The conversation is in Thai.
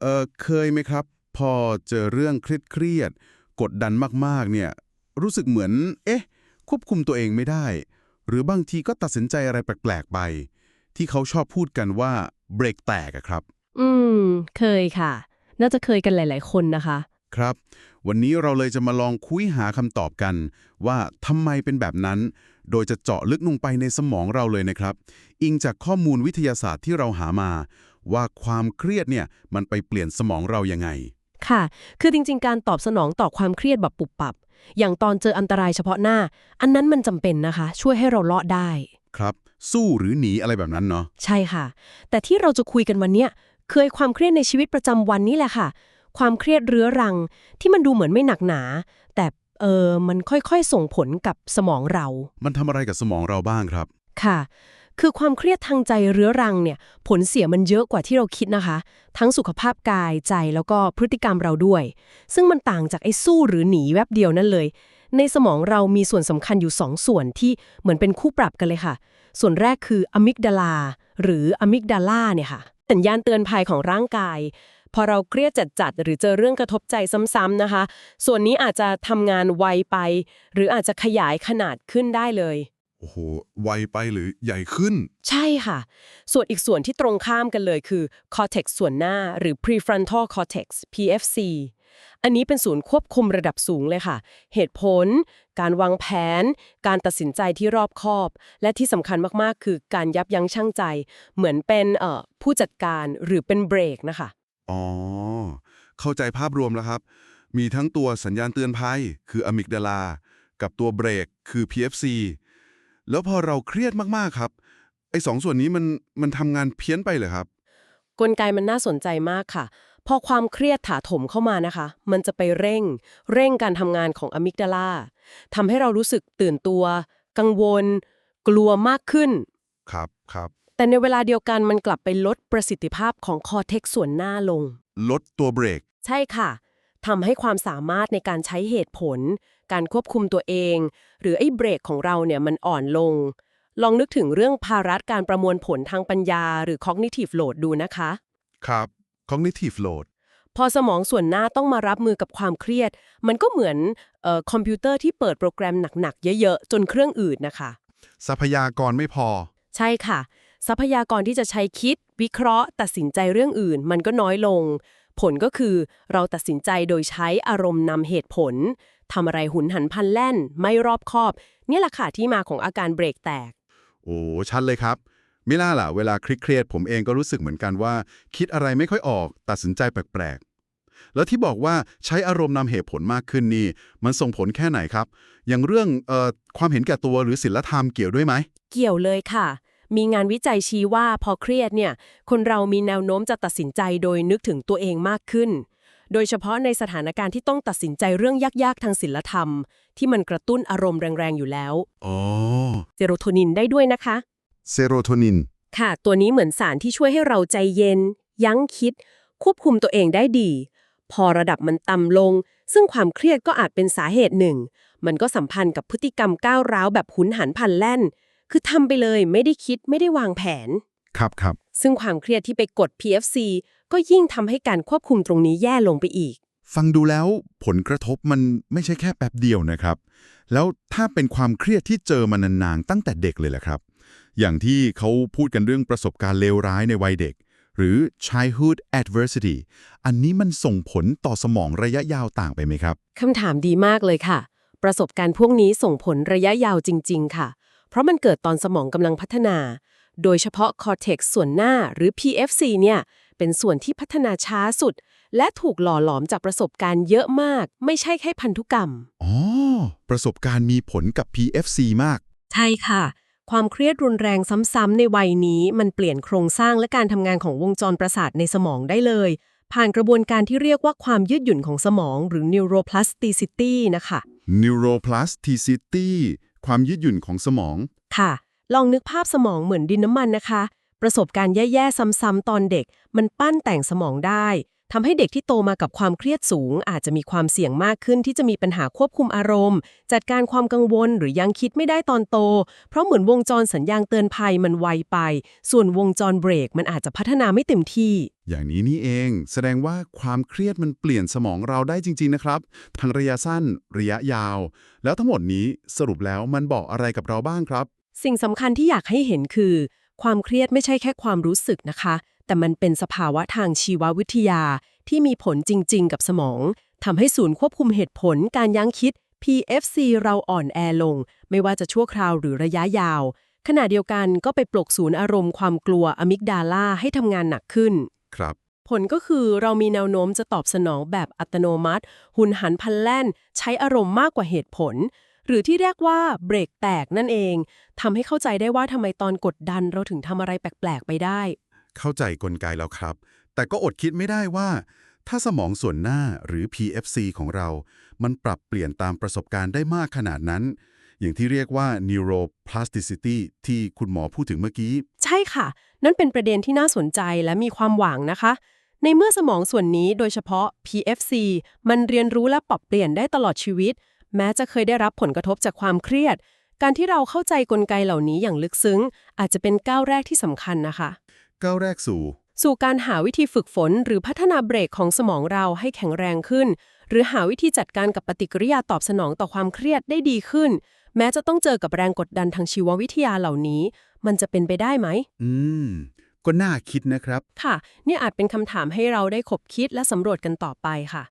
เออเคยไหมครับ พอเจอเรื่องเครียดๆกดดันมากๆ เนี่ย รู้สึกเหมือน เอ๊ะ ควบคุมตัวเองไม่ได้ หรือบางทีก็ตัดสินใจอะไรแปลกๆ ไป ที่เขาชอบพูดกันว่าเบรกแตกอะครับ อืม เคยค่ะ น่าจะเคยกันหลาย ๆ คนนะคะ ครับ วันนี้เราเลยจะมาลองคุยหาคำตอบกัน ว่าทำไมเป็นแบบนั้น โดยจะเจาะลึกลงไปในสมองเราเลยนะครับ อิงจากข้อมูลวิทยาศาสตร์ที่เราหามา ว่าความเครียดเนี่ยมันไปเปลี่ยนสมองเรายังไง ค่ะ คือจริง ๆ การตอบสนองต่อความเครียดแบบปุบปับ อย่างตอนเจออันตรายเฉพาะหน้า อันนั้นมันจำเป็นนะคะ ช่วยให้เราเลาะได้ ครับ สู้หรือหนีอะไรแบบนั้นเนาะ ใช่ค่ะ แต่ที่เราจะคุยกันวันเนี้ยเคยความเครียดในชีวิตประจำวันนี่แหละค่ะ ความเครียดเรื้อรังที่มันดูเหมือนไม่หนักหนา แต่เออมันค่อยๆ ส่งผลกับสมองเรา มันทำอะไรกับสมองเราบ้างครับ ค่ะ คือความเครียดทางใจเรื้อรังเนี่ยผลเสียมันเยอะกว่าที่เราคิดนะคะ ทั้งสุขภาพกายใจแล้วก็พฤติกรรมเราด้วย ซึ่งมันต่างจากไอ้สู้หรือหนีแวบเดียวนั่นเลย ในสมองเรามีส่วนสำคัญอยู่สองส่วนที่เหมือนเป็นคู่ปรับกันเลยค่ะ ส่วนแรกคืออะมิกดาลาหรืออะมิกดาลาเนี่ยค่ะสัญญาณเตือนภัยของร่างกาย พอเราเครียดจัดๆหรือเจอเรื่องกระทบใจซ้ำๆนะคะ ส่วนนี้อาจจะทำงานไวไป หรืออาจจะขยายขนาดขึ้นได้เลย โอ้โหไวไปหรือใหญ่ขึ้น ใช่ค่ะ ส่วนอีกส่วนที่ตรงข้ามกันเลยคือ cortex ส่วนหน้าหรือ prefrontal cortex PFC อันนี้เป็นศูนย์ควบคุมระดับสูงเลยค่ะ เหตุผล การวางแผน การตัดสินใจที่รอบคอบ และที่สำคัญมากๆ คือการยับยั้งชั่งใจ เหมือนเป็นเอ่อผู้จัดการหรือเป็นเบรกนะคะ อ๋อ เข้าใจภาพรวมแล้วครับ มีทั้งตัวสัญญาณเตือนภัย คืออะมิกดาลา กับตัวเบรก คือ PFC แล้วพอเราเครียดมากๆครับ ไอ้สองส่วนนี้มันมันทำงานเพี้ยนไปเหรอครับ กลไกมันน่าสนใจมากค่ะ พอความเครียดถาถมเข้ามานะคะ มันจะไปเร่ง เร่งการทำงานของอะมิกดาลาทำให้เรารู้สึกตื่นตัว กังวล กลัวมากขึ้น ครับครับ แต่ในเวลาเดียวกันมันกลับไปลดประสิทธิภาพของคอเทกส่วนหน้าลง ลดตัวเบรก ใช่ค่ะ ทำให้ความสามารถในการใช้เหตุผล การควบคุมตัวเอง หรือไอ้เบรกของเราเนี่ยมันอ่อนลง ลองนึกถึงเรื่องภาระการประมวลผลทางปัญญา หรือ cognitive load ดูนะคะ ครับ cognitive load พอสมองส่วนหน้าต้องมารับมือกับความเครียด มันก็เหมือนเออคอมพิวเตอร์ที่เปิดโปรแกรมหนักๆ เยอะๆ จนเครื่องอืดนะคะ ทรัพยากรไม่พอ ใช่ค่ะ ทรัพยากรที่จะใช้คิด วิเคราะห์ ตัดสินใจเรื่องอื่น มันก็น้อยลง ผลก็คือเราตัดสินใจโดยใช้อารมณ์นำเหตุผลทำอะไรหุนหันพลันแล่น ไม่รอบคอบ เนี่ยแหละค่ะที่มาของอาการเบรกแตก โอ้ชัดเลยครับมิล่าล่ะเวลาเครียดๆผมเองก็รู้สึกเหมือนกันว่า คิดอะไรไม่ค่อยออก ตัดสินใจแปลกๆ แล้วที่บอกว่าใช้อารมณ์นำเหตุผลมากขึ้นนี่ มันส่งผลแค่ไหนครับ อย่างเรื่องเอ่อความเห็นแก่ตัวหรือศีลธรรมเกี่ยวด้วยไหม เกี่ยวเลยค่ะ มีงานวิจัยชี้ว่าพอเครียดเนี่ย คนเรามีแนวโน้มจะตัดสินใจโดยนึกถึงตัวเองมากขึ้น โดยเฉพาะในสถานการณ์ที่ต้องตัดสินใจเรื่องยากๆ ทางศีลธรรม ที่มันกระตุ้นอารมณ์แรงๆ อยู่แล้วอ๋อเซโรโทนินได้ด้วยนะคะ เซโรโทนิน ค่ะ ตัวนี้เหมือนสารที่ช่วยให้เราใจเย็น ยั้งคิด ควบคุมตัวเองได้ดี พอระดับมันต่ำลง ซึ่งความเครียดก็อาจเป็นสาเหตุหนึ่ง มันก็สัมพันธ์กับพฤติกรรมก้าวร้าวแบบหุนหันพลันแล่น คือทำไปเลยไม่ได้คิดไม่ได้วางแผน ครับครับ ซึ่งความเครียดที่ไปกด PFC ก็ยิ่งทำให้การควบคุมตรงนี้แย่ลงไปอีก ฟังดูแล้วผลกระทบมันไม่ใช่แค่แป๊บเดียวนะครับ แล้วถ้าเป็นความเครียดที่เจอมานานๆตั้งแต่เด็กเลยแหละครับ อย่างที่เขาพูดกันเรื่องประสบการณ์เลวร้ายในวัยเด็ก หรือ childhood adversity อันนี้มันส่งผลต่อสมองระยะยาวต่างไปไหมครับคำถามดีมากเลยค่ะ ประสบการณ์พวกนี้ส่งผลระยะยาวจริง ๆ ค่ะ เพราะมันเกิดตอนสมองกำลังพัฒนา โดยเฉพาะ cortex ส่วนหน้าหรือ PFC เนี่ยเป็นส่วนที่พัฒนาช้าสุด และถูกหล่อหลอมจากประสบการณ์เยอะมาก ไม่ใช่แค่พันธุกรรม อ๋อ ประสบการณ์มีผลกับ PFC มาก ใช่ค่ะ ความเครียดรุนแรงซ้ำๆในวัยนี้ มันเปลี่ยนโครงสร้างและการทำงานของวงจรประสาทในสมองได้เลย ผ่านกระบวนการที่เรียกว่าความยืดหยุ่นของสมอง หรือ neuroplasticity นะคะ neuroplasticity ความยืดหยุ่นของสมอง ค่ะ ลองนึกภาพสมองเหมือนดินน้ำมันนะคะ ประสบการณ์แย่ๆซ้ำๆตอนเด็ก มันปั้นแต่งสมองได้ ทำให้เด็กที่โตมากับความเครียดสูง อาจจะมีความเสี่ยงมากขึ้นที่จะมีปัญหาควบคุมอารมณ์ จัดการความกังวลหรือยังคิดไม่ได้ตอนโต เพราะเหมือนวงจรสัญญาณเตือนภัยมันไวไป ส่วนวงจรเบรกมันอาจจะพัฒนาไม่เต็มที่ อย่างนี้นี่เอง แสดงว่าความเครียดมันเปลี่ยนสมองเราได้จริง ๆนะครับ ทั้งระยะสั้น ระยะยาว แล้วทั้งหมดนี้สรุปแล้วมันบอกอะไรกับเราบ้างครับ สิ่งสำคัญที่อยากให้เห็นคือ ความเครียดไม่ใช่แค่ความรู้สึกนะคะ แต่มันเป็นสภาวะทางชีววิทยาที่มีผลจริง ๆ กับสมองทำให้ศูนย์ควบคุมเหตุผลการยั้งคิด PFC เราอ่อนแอลง ไม่ว่าจะชั่วคราวหรือระยะยาว ขณะเดียวกันก็ไปปลุกศูนย์อารมณ์ความกลัวอะมิกดาลาให้ทำงานหนักขึ้น ครับ ผลก็คือเรามีแนวโน้มจะตอบสนองแบบอัตโนมัติ หุนหันพลันแล่น ใช้อารมณ์มากกว่าเหตุผล หรือที่เรียกว่าเบรกแตกนั่นเองทำให้เข้าใจได้ว่าทำไมตอนกดดันเราถึงทำอะไรแปลกๆไปได้ เข้าใจกลไกแล้วครับ แต่ก็อดคิดไม่ได้ว่า ถ้าสมองส่วนหน้าหรือ PFC ของเรา มันปรับเปลี่ยนตามประสบการณ์ได้มากขนาดนั้น อย่างที่เรียกว่า neuroplasticity ที่คุณหมอพูดถึงเมื่อกี้ ใช่ค่ะ นั่นเป็นประเด็นที่น่าสนใจและมีความหวังนะคะ ในเมื่อสมองส่วนนี้โดยเฉพาะ PFC มันเรียนรู้และปรับเปลี่ยนได้ตลอดชีวิต แม้จะเคยได้รับผลกระทบจากความเครียดการที่เราเข้าใจกลไกเหล่านี้อย่างลึกซึ้ง อาจจะเป็นก้าวแรกที่สำคัญนะคะ ก้าวแรกสู่ สู่การหาวิธีฝึกฝนหรือพัฒนาเบรกของสมองเราให้แข็งแรงขึ้น หรือหาวิธีจัดการกับปฏิกิริยาตอบสนองต่อความเครียดได้ดีขึ้น แม้จะต้องเจอกับแรงกดดันทางชีววิทยาเหล่านี้ มันจะเป็นไปได้ไหม อืม ก็น่าคิดนะครับ ค่ะ นี่อาจเป็นคำถามให้เราได้ขบคิดและสำรวจกันต่อไปค่ะ